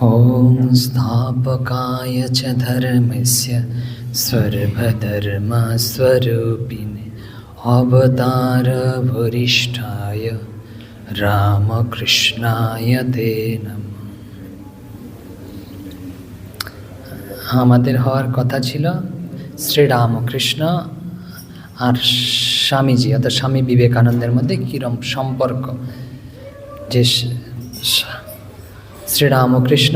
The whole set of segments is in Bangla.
ॐ स्थापकाय च धर्मस्य सर्वधर्मस्वरूपिणे अवतारवरिष्ठाय রামকৃষ্ণায় তে নম আমাদের হওয়ার কথা ছিল শ্রীরামকৃষ্ণ আর স্বামীজি অর্থাৎ স্বামী বিবেকানন্দের মধ্যে কীরম সম্পর্ক যে স- স- শ্রীরামকৃষ্ণ,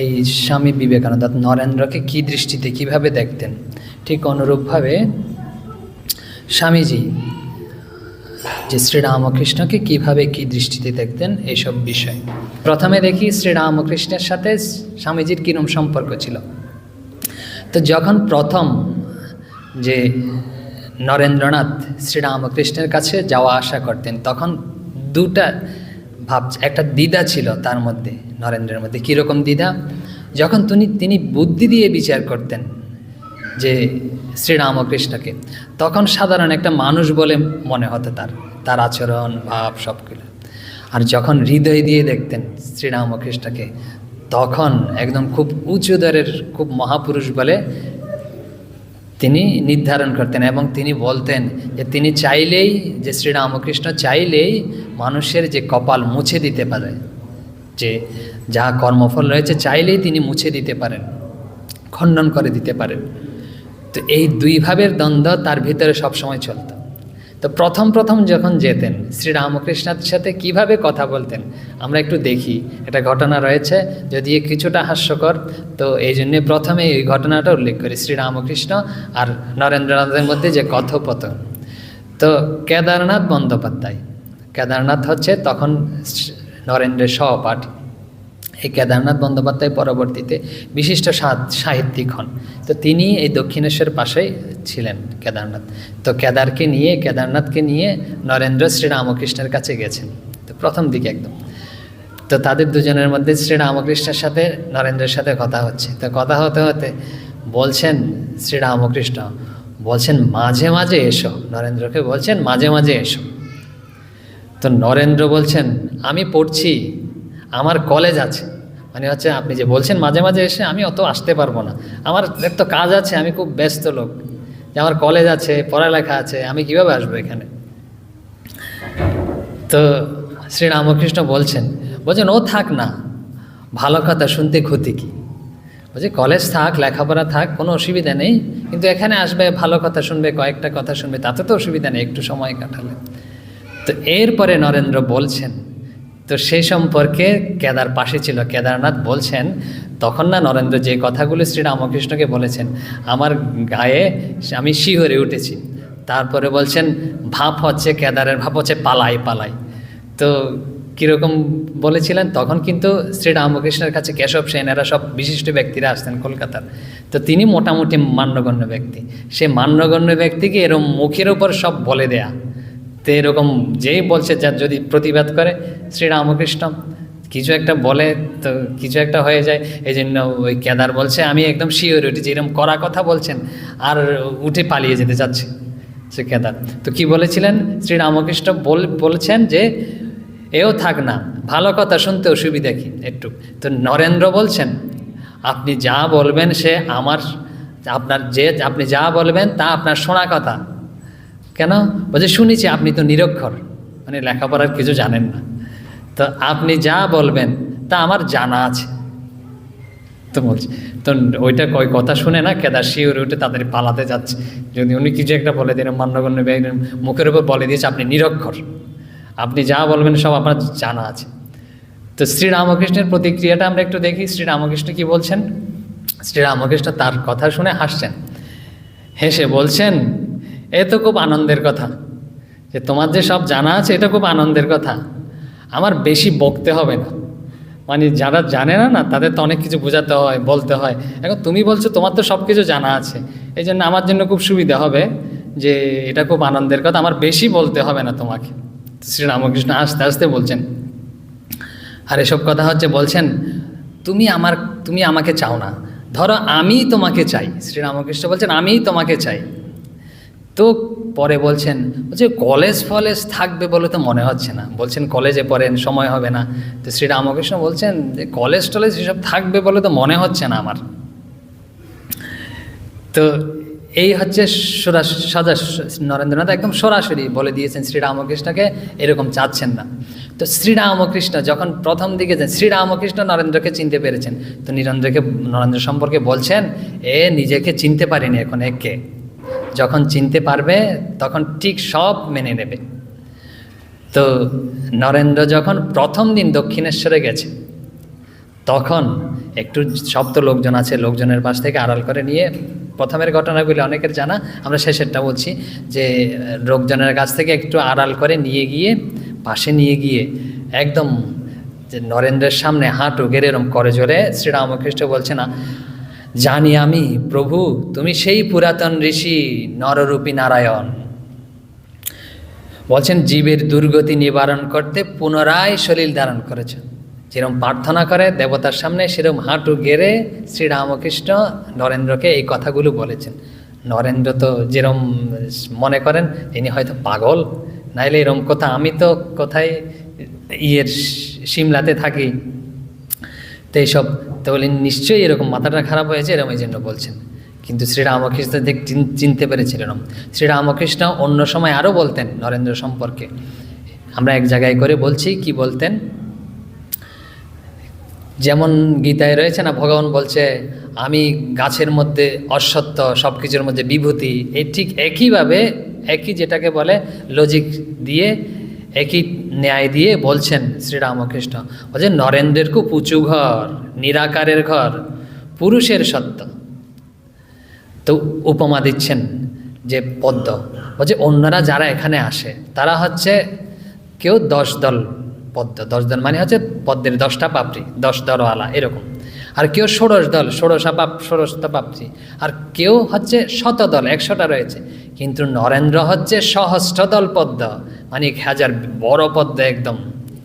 এই স্বামী বিবেকানন্দ নরেন্দ্রকে কী দৃষ্টিতে, কীভাবে দেখতেন? ঠিক অনুরূপভাবে স্বামীজি যে শ্রীরামকৃষ্ণকে কীভাবে কি দৃষ্টিতে দেখতেন এইসব বিষয়। প্রথমে দেখি শ্রীরামকৃষ্ণের সাথে স্বামীজির কিরম সম্পর্ক ছিল। তো যখন প্রথম যে নরেন্দ্রনাথ শ্রীরামকৃষ্ণের কাছে যাওয়া আসা করতেন, তখন দুটা ভাব, একটা দ্বিধা ছিল তার মধ্যে, নরেন্দ্রের মধ্যে। কীরকম দ্বিধা? যখন তিনি তিনি বুদ্ধি দিয়ে বিচার করতেন যে শ্রীরামকৃষ্ণকে, তখন সাধারণ একটা মানুষ বলে মনে হতো তার তার আচরণ, ভাব সবগুলো আর যখন হৃদয় দিয়ে দেখতেন শ্রীরামকৃষ্ণকে, তখন একদম খুব উঁচু দরের, খুব মহাপুরুষ বলে তিনি নির্ধারণ করতেন এবং তিনি বলতেন যে তিনি চাইলেই, যে শ্রীরামকৃষ্ণ চাইলেই মানুষের যে কপাল মুছে দিতে পারে, যে যা কর্মফল রয়েছে চাইলেই তিনি মুছে দিতে পারেন, খণ্ডন করে দিতে পারেন। তো এই দুই ভাবের দ্বন্দ্ব তার ভিতরে সবসময় চলত। তো প্রথম প্রথম যখন যেতেন, শ্রীরামকৃষ্ণের সাথে কীভাবে কথা বলতেন, আমরা একটু দেখি। একটা ঘটনা রয়েছে, যদি কিছুটা হাস্যকর, তো এই জন্যে প্রথমে এই ঘটনাটা উল্লেখ করি। শ্রীরামকৃষ্ণ আর নরেন্দ্রনাথের মধ্যে যে কথোপকথন। তো কেদারনাথ বন্দ্যোপাধ্যায় কেদারনাথ হচ্ছে তখন নরেন্দ্রের সহপাঠ। এই কেদারনাথ বন্দ্যোপাধ্যায় পরবর্তীতে বিশিষ্ট সাহিত্যিক হন। তো তিনি এই দক্ষিণেশ্বর পাশেই ছিলেন কেদারনাথ। তো কেদারকে নিয়ে, কেদারনাথকে নিয়ে নরেন্দ্র শ্রীরামকৃষ্ণের কাছে গেছেন। তো প্রথম দিকে একদম। তো তাদের দুজনের মধ্যে শ্রীরামকৃষ্ণের সাথে নরেন্দ্রের সাথে কথা হচ্ছে। তো কথা হতে হতে বলছেন শ্রীরামকৃষ্ণ, বলছেন, মাঝে মাঝে এসো। নরেন্দ্রকে বলছেন, মাঝে মাঝে এসো। তো নরেন্দ্র বলছেন, আমি পড়ছি, আমার কলেজ আছে। মানে হচ্ছে আপনি যে বলছেন, মাঝে মাঝে এসে আমি অত আসতে পারব না। আমার এক তো কাজ আছে, আমি খুব ব্যস্ত লোক। যে আমার কলেজ আছে, পড়ালেখা আছে, আমি কীভাবে আসব এখানে? তো শ্রীরামকৃষ্ণ বলছেন বলছেন ও থাক না। ভালো কথা শুনতে ক্ষতি কি? বলছে কলেজ থাক, লেখাপড়া থাক, কোনো অসুবিধা নেই। কিন্তু এখানে আসবে, ভালো কথা শুনবে, কয়েকটা কথা শুনবে, তাতে তো অসুবিধা নেই, একটু সময় কাটালে। তো এরপরে নরেন্দ্র বলছেন, তো সেই সম্পর্কে কেদার পাশে ছিল, কেদারনাথ বলছেন, তখন না নরেন্দ্র, যে কথাগুলো শ্রীরামকৃষ্ণকে বলেছেন, আমার গায়ে আমি শিহরে উঠেছি। তারপরে বলছেন ভাপ হচ্ছে কেদারের ভাপ হচ্ছে পালাই পালাই। তো কীরকম বলেছিলেন? তখন কিন্তু শ্রীরামকৃষ্ণের কাছে কেশব সেন, এরা সব বিশিষ্ট ব্যক্তিরা আসতেন কলকাতার। তো তিনি মোটামুটি মান্যগণ্য ব্যক্তি। সে মান্যগণ্য ব্যক্তিকে এরম মুখের ওপর সব বলে দেয়া। তো এরকম যেই বলছে যার যদি প্রতিবাদ করে, শ্রীরামকৃষ্ণ, কিছু একটা বলে তো কিছু একটা হয়ে যায়। এই জন্য ওই কেদার বলছে, আমি একদম শিওর উঠেছি, এরকম করা কথা বলছেন, আর উঠে পালিয়ে যেতে চাচ্ছে সে কেদার। তো কি বলেছিলেন? শ্রীরামকৃষ্ণ বল, বলছেন যে, এও থাক না, ভালো কথা শুনতে অসুবিধা কি একটু। তো নরেন্দ্র বলছেন, আপনি যা বলবেন সে আমার, আপনার যে, আপনি যা বলবেন তা আপনার শোনা কথা। কেন? বলছে, শুনেছি আপনি তো নিরক্ষর। মানে লেখাপড়ার কিছু জানেন না। তো আপনি যা বলবেন, তা আমার জানা আছে। তো বলছি, তো ওইটা কয় কথা শুনে না, কেদার শিওরে উঠে তাদের পালাতে যাচ্ছে। যদি উনি কিছু একটা বলে দিন মান্যগণ্য মুখের উপর বলে দিয়েছে, আপনি নিরক্ষর। আপনি যা বলবেন, সব আপনার জানা আছে। তো শ্রীরামকৃষ্ণের প্রতিক্রিয়াটা আমরা একটু দেখি। শ্রীরামকৃষ্ণ কি বলছেন? শ্রীরামকৃষ্ণ তার কথা শুনে হাসছেন। হেসে বলছেন এ তো খুব আনন্দের কথা। যে তোমার যে সব জানা আছে, এটা খুব আনন্দের কথা। আমার বেশি বকতে হবে না। মানে যারা জানে না না, তাদের তো অনেক কিছু বোঝাতে হয়, বলতে হয়। এখন তুমি বলছো, তোমার তো সব কিছু জানা আছে। এই জন্য আমার জন্য খুব সুবিধা হবে যে এটা খুব আনন্দের কথা। আমার বেশি বলতে হবে না তোমাকে। শ্রীরামকৃষ্ণ আস্তে আস্তে বলছেন। আর এসব কথা হচ্ছে, বলছেন, তুমি আমার, তুমি আমাকে চাও না। ধরো আমি তোমাকে চাই। শ্রীরামকৃষ্ণ বলছেন, আমিই তোমাকে চাই। তো পরে বলছেন, বলছে, কলেজ ফলেজ থাকবে বলে তো মনে হচ্ছে না। বলছেন, কলেজে পড়েন, সময় হবে না। তো শ্রী রামকৃষ্ণ বলছেন, যে কলেজ টলেজ এসব থাকবে বলে তো মনে হচ্ছে না আমার। তো এই হচ্ছে সরা, সাজা, নরেন্দ্রনাথ একদম সরাসরি বলে দিয়েছেন শ্রীরামকৃষ্ণকে এরকম চাচ্ছেন না। তো শ্রীরামকৃষ্ণ যখন প্রথম দিকে যান শ্রীরামকৃষ্ণ নরেন্দ্রকে চিনতে পেরেছেন। তো নরেন্দ্রকে, নরেন্দ্র সম্পর্কে বলছেন, এ নিজেকে চিনতে পারেনি এখন একে। যখন চিনতে পারবে, তখন ঠিক সব মেনে নেবে। তো নরেন্দ্র যখন প্রথম দিন দক্ষিণেশ্বরে গেছে, তখন একটু সব তো লোকজন আছে, লোকজনের পাশ থেকে আড়াল করে নিয়ে, প্রথমের ঘটনাগুলি অনেকের জানা, আমরা শেষেরটা বলছি, যে, লোকজনের কাছ থেকে একটু আড়াল করে নিয়ে গিয়ে, পাশে নিয়ে গিয়ে একদম যে নরেন্দ্রের সামনে হাঁটু গেড়ে এরম করে জোরে শ্রীরামকৃষ্ণ বলছে, না জানি আমি, প্রভু, তুমি সেই পুরাতন ঋষি নররূপী নারায়ণ। বলছেন, জীবের দুর্গতি নিবারণ করতে পুনরায় শরীর ধারণ করেছে যেরকম প্রার্থনা করে, দেবতার সামনে সেরকম হাঁটু গেড়ে শ্রীরামকৃষ্ণ নরেন্দ্রকে এই কথাগুলো বলেছেন। নরেন্দ্র তো যেরম মনে করেন, তিনি হয়তো পাগল। নাইলে এরম কথা আমি তো কোথায় ইয়ের সিমলাতে থাকি। তো এইসব তো বলেন নিশ্চয়ই এরকম মাথাটা খারাপ হয়েছে, এরকম এই জন্য বলছেন। কিন্তু শ্রীরামকৃষ্ণ চিনতে পেরেছিলেন। শ্রীরামকৃষ্ণ অন্য সময় আরও বলতেন নরেন্দ্র সম্পর্কে। আমরা এক জায়গায় করে বলছি, কি বলতেন? যেমন গীতায় রয়েছে না, ভগবান বলছে, আমি গাছের মধ্যে অসত্য সব কিছুর মধ্যে বিভূতি এই ঠিক একইভাবে, একই যেটাকে বলে লজিক দিয়ে একই ন্যায় দিয়ে বলছেন শ্রীরামকৃষ্ণ বলছে, নরেন্দ্রের খুব উঁচু ঘর, নিরাকারের ঘর, পুরুষের সত্য। তো উপমা দিচ্ছেন যে পদ্ম। বলছে, অন্যরা যারা এখানে আসে, তারা হচ্ছে কেউ দশ দল পদ্ম। দশ দল মানে হচ্ছে পদ্মের দশটা পাপড়ি, দশ দলওয়ালা, এরকম। আর কেউ ষোড়শ দল, ষোড়শা পাপ ষোড়শটা পাপড়ি। আর কেউ হচ্ছে শত দল, একশোটা রয়েছে। কিন্তু নরেন্দ্র হচ্ছে সহস্র দল পদ্ম। এক হাজার বড় পদ্ম একদম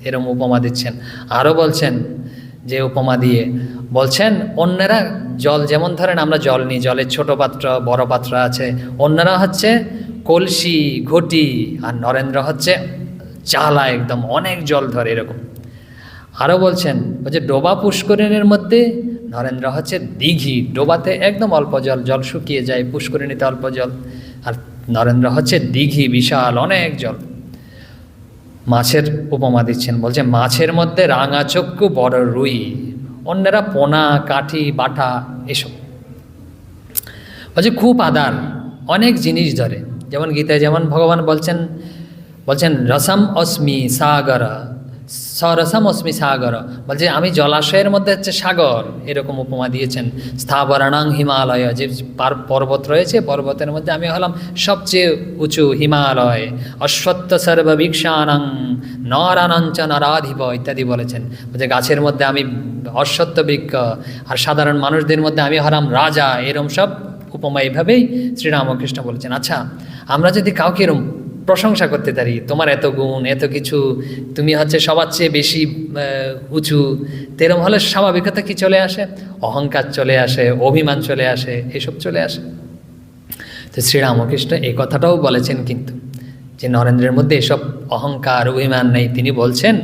এরম উপমা দিচ্ছেন। আরও বলছেন যে উপমা দিয়ে, বলছেন, অন্যরা জল যেমন ধরেন আমরা জল নিই, জলের ছোট পাত্র, বড় পাত্র আছে, অন্যরা হচ্ছে কলসি, ঘটি, আর নরেন্দ্র হচ্ছে চালা একদম, অনেক জল ধরে এরকম। আরও বলছেন বলছে ডোবা পুষ্করিণীর মধ্যে নরেন্দ্র হচ্ছে দিঘি, ডোবাতে একদম অল্প জল জল শুকিয়ে যায়, পুষ্করিণীতে অল্প জল, আর নরেন্দ্র হচ্ছে দিঘি, বিশাল অনেক জল। মাছের উপমা দিচ্ছেন, বলছে, মাছের মধ্যে রাঙা চক্ষু, বড় রুই, অন্যরা পোনা, কাঠি, বাটা, এসব। বলছে, খুব আদার, অনেক জিনিস ধরে। যেমন গীতায় যেমন ভগবান বলছেন বলছেন, রসম অস্মি সাগর সরসম অস্মি সাগর। বলছে, আমি জলাশয়ের মধ্যে হচ্ছে সাগর। এরকম উপমা দিয়েছেন স্থাবরাণাং হিমালয়। যে পর্বত রয়েছে, পর্বতের মধ্যে আমি হলাম সবচেয়ে উঁচু হিমালয়। অশ্বত্থ সর্ববীক্ষানং নরানঞ্চ নরাধিপ ইত্যাদি বলেছেন। বলছে, গাছের মধ্যে আমি অশ্বত্থ বৃক্ষ, আর সাধারণ মানুষদের মধ্যে আমি হলাম রাজা। এরম সব উপমা এইভাবেই শ্রীরামকৃষ্ণ বলেছেন। আচ্ছা আমরা যদি কাউকে এরম প্রশংসা করতে পারি তোমার এত গুণ, এত কিছু, তুমি হচ্ছে সবার চেয়ে বেশি উঁচু। তেরম হলে স্বাভাবিকতা কি চলে আসে? অহংকার চলে আসে, অভিমান চলে আসে, এসব চলে আসে। তো শ্রীরামকৃষ্ণ এই কথাটাও বলেছেন কিন্তু, যে নরেন্দ্রের মধ্যে এসব অহংকার, অভিমান নেই। তিনি বলছেন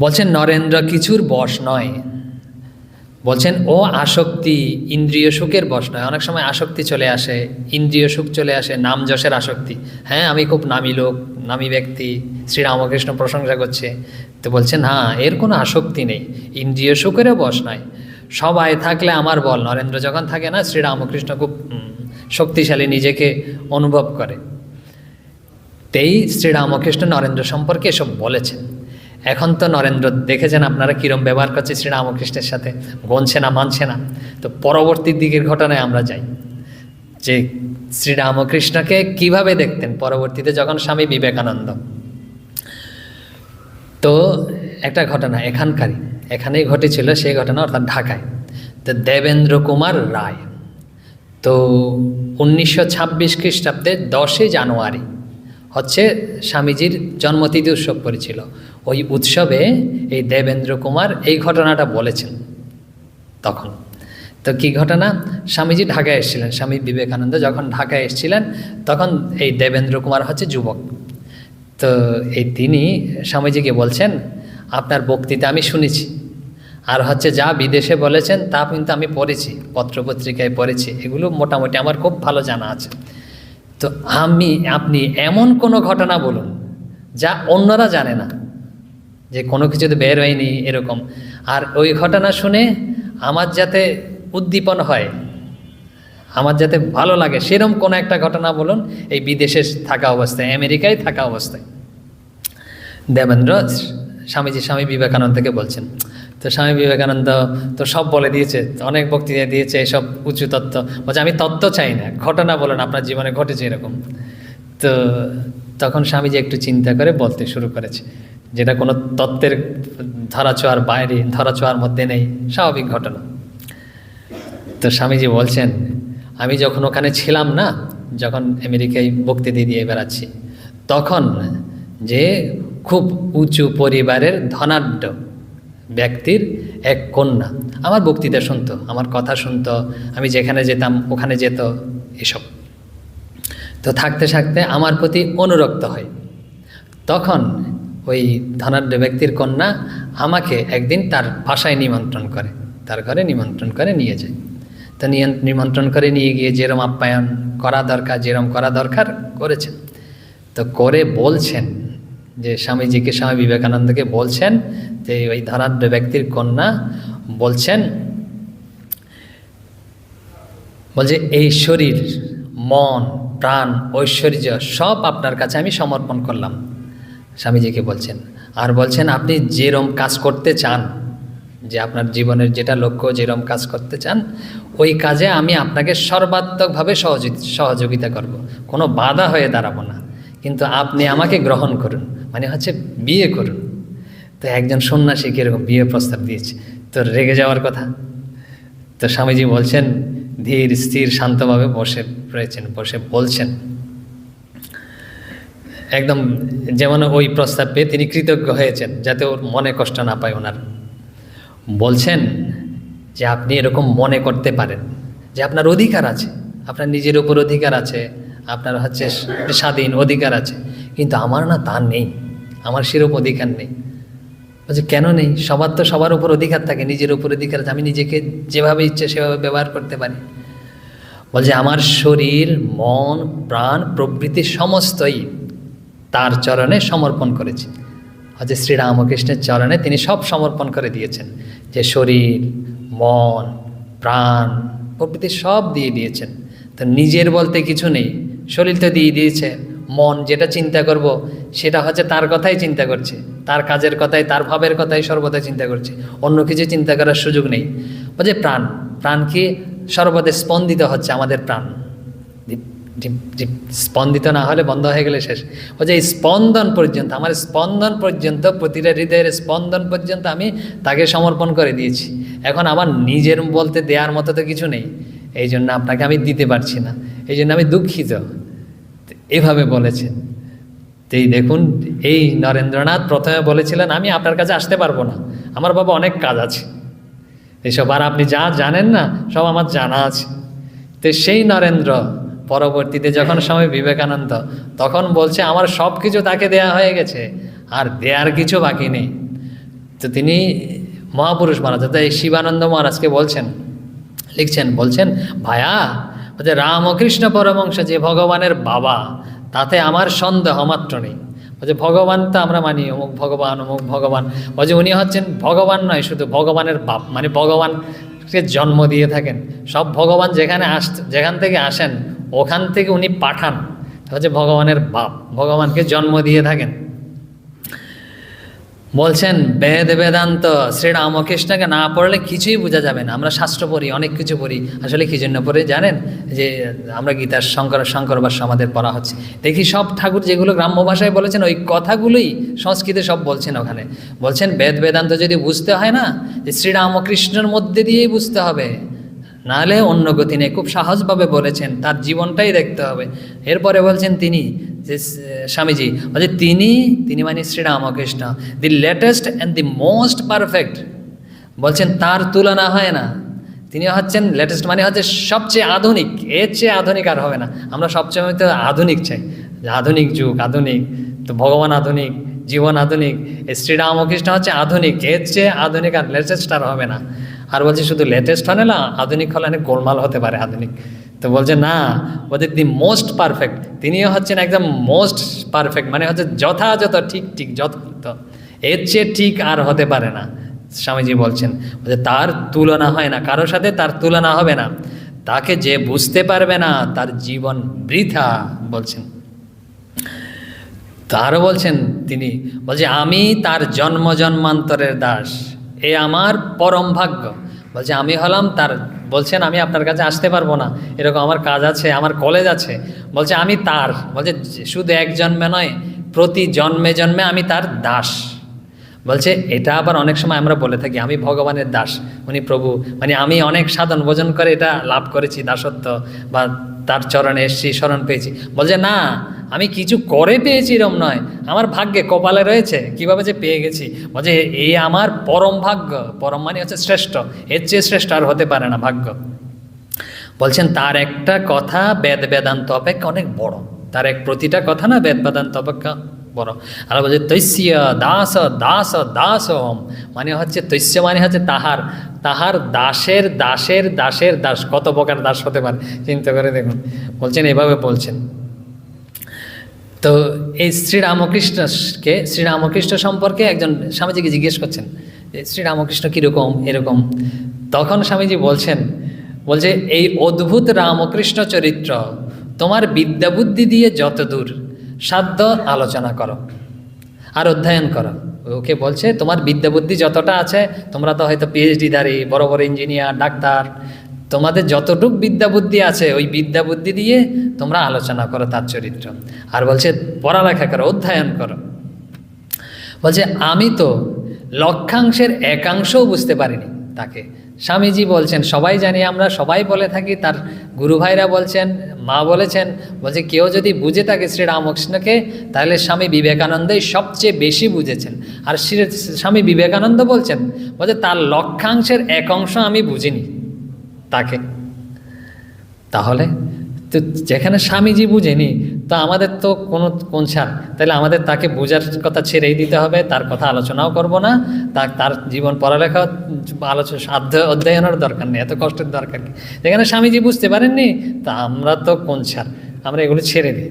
বলছেন, নরেন্দ্র কিছুর বশ নয় বলছেন, ও আসক্তি ইন্দ্রিয় সুখের বশ নয়। অনেক সময় আসক্তি চলে আসে, ইন্দ্রিয় সুখ চলে আসে, নাম যশের আসক্তি। হ্যাঁ আমি খুব নামী লোক, নামী ব্যক্তি, শ্রীরামকৃষ্ণ প্রশংসা করছে। তো বলছেন হ্যাঁ এর কোনো আসক্তি নেই, ইন্দ্রিয় সুখেরও বশ নয়। সবাই থাকলে আমার বল। নরেন্দ্র যখন থাকে না, শ্রীরামকৃষ্ণ খুব শক্তিশালী নিজেকে অনুভব করে। তেই শ্রীরামকৃষ্ণ নরেন্দ্র সম্পর্কে এসব বলেছেন। এখন তো নরেন্দ্র, দেখেছেন আপনারা কীরম ব্যবহার করছে শ্রীরামকৃষ্ণের সাথে? গনছে না, মানছে না। তো পরবর্তী দিকের ঘটনায় আমরা যাই। যে শ্রীরামকৃষ্ণকে কীভাবে দেখতেন পরবর্তীতে যখন স্বামী বিবেকানন্দ? তো একটা ঘটনা, এখানকারই। এখানেই ঘটেছিল, সেই ঘটনা অর্থাৎ ঢাকায়। তো দেবেন্দ্র কুমার রায়, তো উনিশশো ছাব্বিশ খ্রিস্টাব্দে দশই জানুয়ারি হচ্ছে স্বামীজির জন্মতিথি উৎসব করেছিল ওই উৎসবে এই দেবেন্দ্র কুমার এই ঘটনাটা বলেছেন তখন। তো কি ঘটনা? স্বামীজি ঢাকায় এসেছিলেন, স্বামী বিবেকানন্দ যখন ঢাকায় এসেছিলেন, তখন এই দেবেন্দ্র কুমার হচ্ছে যুবক। তো এই তিনি স্বামীজিকে বলছেন, আপনার বক্তৃতা আমি শুনেছি। আর হচ্ছে যা বিদেশে বলেছেন তা কিন্তু আমি পড়েছি, পত্রপত্রিকায় পড়েছি। এগুলো মোটামুটি আমার খুব ভালো জানা আছে। তো আমি, আপনি এমন কোনো ঘটনা বলুন যা অন্যরা জানে না। যে কোনো কিছু তো বের হয়নি এরকম। আর ওই ঘটনা শুনে আমার যাতে উদ্দীপন হয়, আমার যাতে ভালো লাগে সেরকম কোনো একটা ঘটনা বলুন, এই বিদেশে থাকা অবস্থায়, আমেরিকায় থাকা অবস্থায়। দেবেন্দ্র, স্বামীজি স্বামী বিবেকানন্দকে বলছেন, তো স্বামী বিবেকানন্দ তো সব বলে দিয়েছে, অনেক বক্তৃতা দিয়েছে, এসব উঁচু তত্ত্ব। বলছে, আমি তত্ত্ব চাই না, ঘটনা বলুন, আপনার জীবনে ঘটেছে এরকম। তো তখন স্বামীজি একটু চিন্তা করে বলতে শুরু করেছে যেটা কোনো তত্ত্বের ধরাছোঁয়ার বাইরে ধরাছোঁয়ার মধ্যে নেই, স্বাভাবিক ঘটনা। তো স্বামীজি বলছেন, আমি যখন ওখানে ছিলাম না, যখন আমেরিকায় বক্তৃতা দিয়ে বেড়াচ্ছি, তখন যে খুব উঁচু পরিবারের ধনাঢ্য ব্যক্তির এক কন্যা, আমার বক্তৃতা শুনতো, আমার কথা শুনতো, আমি যেখানে যেতাম, ওখানে যেত, এসব। তো থাকতে থাকতে আমার প্রতি অনুরক্ত হয়। তখন ওই ধনাঢ্য ব্যক্তির কন্যা আমাকে একদিন তার বাসায় নিমন্ত্রণ করে, তার ঘরে নিমন্ত্রণ করে নিয়ে যায়। তো নিমন্ত্রণ করে নিয়ে গিয়ে যেরম আপ্যায়ন করা দরকার, যেরম করা দরকার করেছেন। তো করে বলছেন যে, স্বামীজিকে, স্বামী বিবেকানন্দকে বলছেন যে, ওই ধনাঢ্য ব্যক্তির কন্যা বলছেন, বলছে, এই শরীর, মন, প্রাণ, ঐশ্বর্য সব আপনার কাছে আমি সমর্পণ করলাম। স্বামীজিকে বলছেন, আর বলছেন আপনি যেরম কাজ করতে চান, যে আপনার জীবনের যেটা লক্ষ্য যেরম কাজ করতে চান, ওই কাজে আমি আপনাকে সর্বাত্মকভাবে সহযোগি সহযোগিতা করব। কোনো বাধা হয়ে দাঁড়াবো না। কিন্তু আপনি আমাকে গ্রহণ করুন মানে হচ্ছে বিয়ে করুন। তো একজন সন্ন্যাসী কীরকম বিয়ে প্রস্তাব দিয়েছে। তো রেগে যাওয়ার কথা। তো স্বামীজি বলছেন, ধীর, স্থির, শান্তভাবে বসে রয়েছেন, বসে বলছেন। একদম যেমন ওই প্রস্তাব পেয়ে তিনি কৃতজ্ঞ হয়েছেন, যাতে ওর মনে কষ্ট না পায় ওনার। বলছেন যে আপনি এরকম মনে করতে পারেন, যে আপনার অধিকার আছে, আপনার নিজের উপর অধিকার আছে, আপনার হচ্ছে স্বাধীন অধিকার আছে, কিন্তু আমার না তা নেই, আমার সেরকম অধিকার নেই। বলছে, কেন নেই? সবার তো সবার উপর অধিকার থাকে, নিজের উপর অধিকার আছে, আমি নিজেকে যেভাবে ইচ্ছে সেভাবে ব্যবহার করতে পারি। বলছে, আমার শরীর, মন, প্রাণ প্রবৃতি সমস্তই তার চরণে সমর্পণ করেছি। হচ্ছে শ্রীরামকৃষ্ণের চরণে তিনি সব সমর্পণ করে দিয়েছেন। যে শরীর, মন, প্রাণ প্রভৃতি সব দিয়ে দিয়েছেন। তো নিজের বলতে কিছু নেই, শরীর তো দিয়ে দিয়েছে, মন যেটা চিন্তা করব সেটা হচ্ছে তার কথাই চিন্তা করছে, তার কাজের কথাই, তার ভাবের কথাই সর্বদা চিন্তা করছে, অন্য কিছু চিন্তা করার সুযোগ নেই। বলছে প্রাণ প্রাণ কি সর্বদা স্পন্দিত হচ্ছে আমাদের প্রাণ। স্পন্দিত না হলে বন্ধ হয়ে গেলে শেষ। বলছে, এই স্পন্দন পর্যন্ত, আমার স্পন্দন পর্যন্ত, প্রতিটা হৃদয়ের স্পন্দন পর্যন্ত আমি তাকে সমর্পণ করে দিয়েছি। এখন আমার নিজের বলতে দেওয়ার মতো তো কিছু নেই। এই জন্য আপনাকে আমি দিতে পারছি না। এই জন্য আমি দুঃখিত। এভাবে বলেছেন এই দেখুন, এই নরেন্দ্রনাথ প্রথমে বলেছিলেন, আমি আপনার কাছে আসতে পারব না। আমার বাবা অনেক কাজ আছে। এসব আর আপনি যা জানেন না, সব আমার জানা আছে। তো সেই নরেন্দ্র পরবর্তীতে যখন স্বামী বিবেকানন্দ তখন বলছে, আমার সব কিছু তাকে দেয়া হয়ে গেছে, আর দেয়ার কিছু বাকি নেই। তো তিনি মহাপুরুষ মহারাজ, অর্থাৎ শিবানন্দ মহারাজকে বলছেন, লিখছেন, বলছেন, ভায়া, বলছে, রামকৃষ্ণ পরমংশ যে ভগবানের বাবা, তাতে আমার সন্দেহ মাত্র নেই। বলছে, ভগবান তো আমরা মানি, অমুক ভগবান অমুক ভগবান। বলছে, উনি হচ্ছেন ভগবান নয়, শুধু ভগবানের বাপ মানে ভগবানকে জন্ম দিয়ে থাকেন। সব ভগবান যেখানে আস, যেখান থেকে আসেন ওখান থেকে উনি পাঠান। হচ্ছে ভগবানের বাপ, ভগবানকে জন্ম দিয়ে থাকেন। বলছেন, বেদ বেদান্ত, শ্রীরামকৃষ্ণকে না পড়লে কিছুই বোঝা যাবে না। আমরা শাস্ত্র পড়ি, অনেক কিছু পড়ি। আসলে কি জন্য পড়ে জানেন? যে আমরা গীতার শঙ্কর শঙ্কর ভাষ্য আমাদের পড়া হচ্ছে। দেখি সব ঠাকুর যেগুলো গ্রাম্য ভাষায় বলেছেন, ওই কথাগুলোই সংস্কৃতে সব বলছেন ওখানে। বলছেন, বেদ বেদান্ত যদি বুঝতে হয় না, যে শ্রীরামকৃষ্ণের মধ্যে দিয়েই বুঝতে হবে। নাহলে অন্য গতি নেই খুব সাহসভাবে বলেছেন, তার জীবনটাই দেখতে হবে। এরপরে বলছেন তিনি যে স্বামীজি, বলছে, তিনি তিনি মানে Sriramakrishna the latest and the most perfect বলছেন, তার তুলনা হয় না। তিনি হচ্ছেন লেটেস্ট মানে হচ্ছে সবচেয়ে আধুনিক, এর চেয়ে আধুনিক আর হবে না। আমরা সবচেয়ে তো আধুনিক চাই। আধুনিক যুগ, আধুনিক, তো ভগবান আধুনিক, জীবন আধুনিক শ্রীরামকৃষ্ণ হচ্ছে আধুনিক, এর চেয়ে আধুনিক আর লেটেস্ট আর হবে না। আর বলছি, শুধু লেটেস্ট হলে না, আধুনিক হলে অনেক গোলমাল হতে পারে আধুনিক। তো বলছে, না বলছে দি মোস্ট পারফেক্ট তিনিও হচ্ছেন একদম মোস্ট পারফেক্ট মানে হচ্ছে যথাযথ, ঠিক ঠিক যথাযথ এর চেয়ে ঠিক আর হতে পারে না, স্বামীজি বলছেন। বলছে তার তুলনা হয় না, কারোর সাথে তার তুলনা হবে না। তাকে যে বুঝতে পারবে না, তার জীবন বৃথা, বলছেন। তারও বলছেন তিনি, বলছে, আমি তার জন্ম জন্মান্তরের দাস। এ আমার পরম ভাগ্য। বলছে, আমি হলাম তার বলছেন, আমি আপনার কাছে আসতে পারব না। এরকম আমার কাজ আছে, আমার কলেজ আছে। বলছে, আমি তার বলছে, শুধু এক জন্মে নয়, প্রতি জন্মে জন্মে আমি তার দাস। বলছে, এটা আবার অনেক সময় আমরা বলে থাকি, আমি ভগবানের দাস, উনি প্রভু। মানে আমি অনেক সাধন ভোজন করে এটা লাভ করেছি, দাসত্ব বা তার চরণে এসছি স্মরণ পেয়েছি। বলছে না, আমি কিছু করে পেয়েছি এরম নয়। আমার ভাগ্যে কপালে রয়েছে। কীভাবে যে পেয়ে গেছি? বলছে এই আমার পরম ভাগ্য। পরম মানে হচ্ছে শ্রেষ্ঠ। এর চেয়ে শ্রেষ্ঠ আর হতে পারে না ভাগ্য। বলছেন, তার একটা কথা বেদ বেদান্ত অপেক্ষা অনেক বড়। তার এক প্রতিটা কথা না বেদ বেদান্ত অপেক্ষা বড়। আর বলছে তৈস্য দাস দাস দাস মানে হচ্ছে তৈস্য মানে হচ্ছে তাহার তাহার দাসের দাসের দাসের দাস। কত প্রকার দাস হতে পারে, চিন্তা করে দেখুন। বলছেন, এভাবে বলছেন। তো এই শ্রীরামকৃষ্ণকে শ্রীরামকৃষ্ণ সম্পর্কে একজন স্বামীজিকে জিজ্ঞেস করছেন শ্রীরামকৃষ্ণ কীরকম, এরকম। তখন স্বামীজি বলছেন, বলছে, এই অদ্ভুত রামকৃষ্ণ চরিত্র, তোমার বিদ্যাবুদ্ধি দিয়ে যত দূর সাধ্য আলোচনা করো আর অধ্যয়ন করো। ওকে বলছে, তোমার বিদ্যাবুদ্ধি যতটা আছে, তোমরা তো হয়তো পিএইচডিধারী বড় বড় ইঞ্জিনিয়ার ডাক্তার। তোমাদের যতটুক বিদ্যা বুদ্ধি আছে, ওই বিদ্যা বুদ্ধি দিয়ে তোমরা আলোচনা করো তার চরিত্র। আর বলছে, পড়ালেখা করো, অধ্যয়ন করো। বলছে, আমি তো লক্ষাংশের একাংশও বুঝতে পারিনি তাকে। স্বামীজি বলছেন, সবাই জানি আমরা সবাই বলে থাকি, তার গুরু ভাইরা বলছেন, মা বলেছেন, বলছে কেউ যদি বুঝে থাকে শ্রীরামকৃষ্ণকে তাহলে স্বামী বিবেকানন্দই সবচেয়ে বেশি বুঝেছেন। আর শ্রী স্বামী বিবেকানন্দ বলছেন, বলছে তার লক্ষাংশের এক অংশ আমি বুঝিনি তাকে। তাহলে তো যেখানে স্বামীজি বুঝেনি তো আমাদের তো কোনো, কোন ছাড়। তাহলে আমাদের তাকে বোঝার কথা ছেড়েই দিতে হবে, তার কথা আলোচনাও করব না, তা তার জীবন পড়ালেখা, আলোচনা, সাধ্য অধ্যয়নের দরকার নেই, এত কষ্টের দরকার নেই যেখানে স্বামীজি বুঝতে পারেননি, তা আমরা তো কোন ছাড়? আমরা এগুলো ছেড়ে দিই।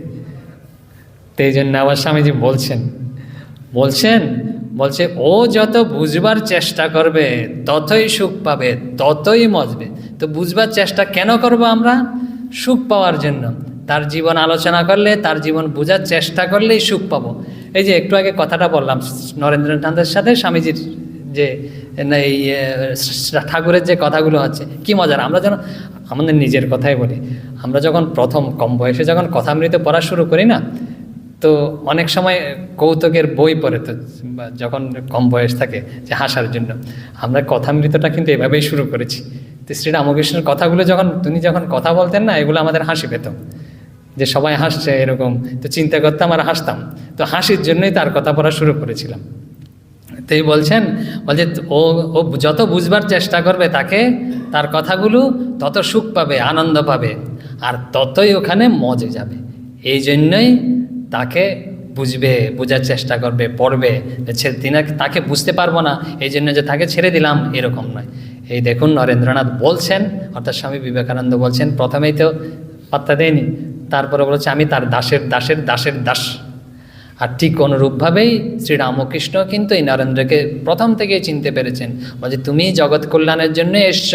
তো এই জন্য আবার স্বামীজি বলছেন বলছেন, বলছে, ও যত বুঝবার চেষ্টা করবে, ততই সুখ পাবে, ততই মজবে। তো বুঝবার চেষ্টা কেন করব আমরা? সুখ পাওয়ার জন্য। তার জীবন আলোচনা করলে, তার জীবন বোঝার চেষ্টা করলেই সুখ পাবো। এই যে একটু আগে কথাটা বললাম নরেন্দ্রনাথের সাথে স্বামীজির যে এই ঠাকুরের যে কথাগুলো আছে, কি মজার, আমরা যেন, আমাদের নিজের কথাই বলি। আমরা যখন প্রথম কম বয়সে যখন কথামৃত পড়া শুরু করি না, তো অনেক সময় কৌতুকের বই পড়ে তো যখন কম বয়স থাকে যে হাসার জন্য, আমরা কথামৃতটা কিন্তু এভাবেই শুরু করেছি। তো শ্রী রামকৃষ্ণের কথাগুলো যখন তিনি যখন কথা বলতেন না, এগুলো আমাদের হাসি পেত। যে সবাই হাসছে এরকম, তো চিন্তা করতাম আর হাসতাম। তো হাসির জন্যই তার কথা পড়া শুরু করেছিলাম। তো এই বলছেন, বলছে, ও ও যত বুঝবার চেষ্টা করবে তাকে, তার কথাগুলো তত সুখ পাবে, আনন্দ পাবে, আর ততই ওখানে মজে যাবে। এই জন্যই তাকে বুঝবে, বোঝার চেষ্টা করবে, পড়বে তিনি তাকে বুঝতে পারব না, এই জন্য যে তাকে ছেড়ে দিলাম, এরকম নয়। এই দেখুন, নরেন্দ্রনাথ বলছেন, অর্থাৎ স্বামী বিবেকানন্দ বলছেন, প্রথমেই তো পাত্তা দেয়নি তারপরে বলেছে, আমি তার দাসের দাসের দাসের দাস। আর ঠিক অনুরূপভাবেই শ্রীরামকৃষ্ণ কিন্তু এই নরেন্দ্রকে প্রথম থেকেই চিনতে পেরেছেন। বলছে তুমি জগৎ কল্যাণের জন্য এসছ।